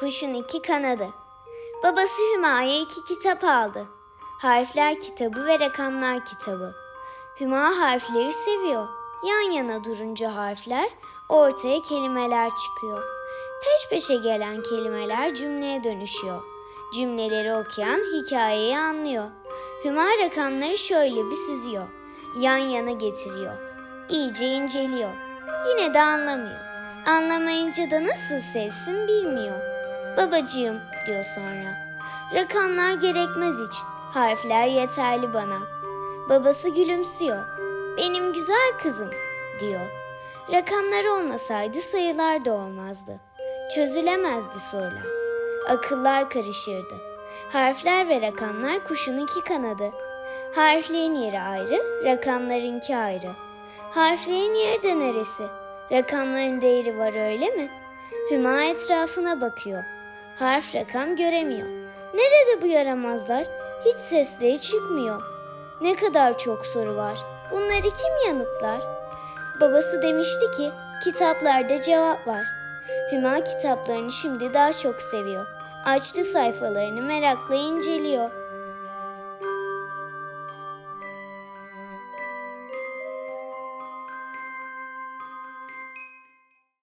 Kuşun iki kanadı. Babası Hüma'ya iki kitap aldı. Harfler kitabı ve rakamlar kitabı. Hüma harfleri seviyor. Yan yana durunca harfler ortaya kelimeler çıkıyor. Peş peşe gelen kelimeler cümleye dönüşüyor. Cümleleri okuyan hikayeyi anlıyor. Hüma rakamları şöyle bir süzüyor. Yan yana getiriyor. İyice inceliyor. Yine de anlamıyor. Anlamayınca da nasıl sevsin bilmiyor. Babacığım diyor sonra. Rakamlar gerekmez hiç. Harfler yeterli bana. Babası gülümsüyor. Benim güzel kızım diyor. Rakamlar olmasaydı sayılar da olmazdı. Çözülemezdi sorular. Akıllar karışırdı. Harfler ve rakamlar kuşun iki kanadı. Harflerin yeri ayrı, rakamlarınki ayrı. Harflerin yeri de neresi? Rakamların değeri var öyle mi? Hüma etrafına bakıyor. Harf rakam göremiyor. Nerede bu yaramazlar? Hiç sesleri çıkmıyor. Ne kadar çok soru var. Bunları kim yanıtlar? Babası demişti ki kitaplarda cevap var. Hüma kitaplarını şimdi daha çok seviyor. Açtı sayfalarını merakla inceliyor.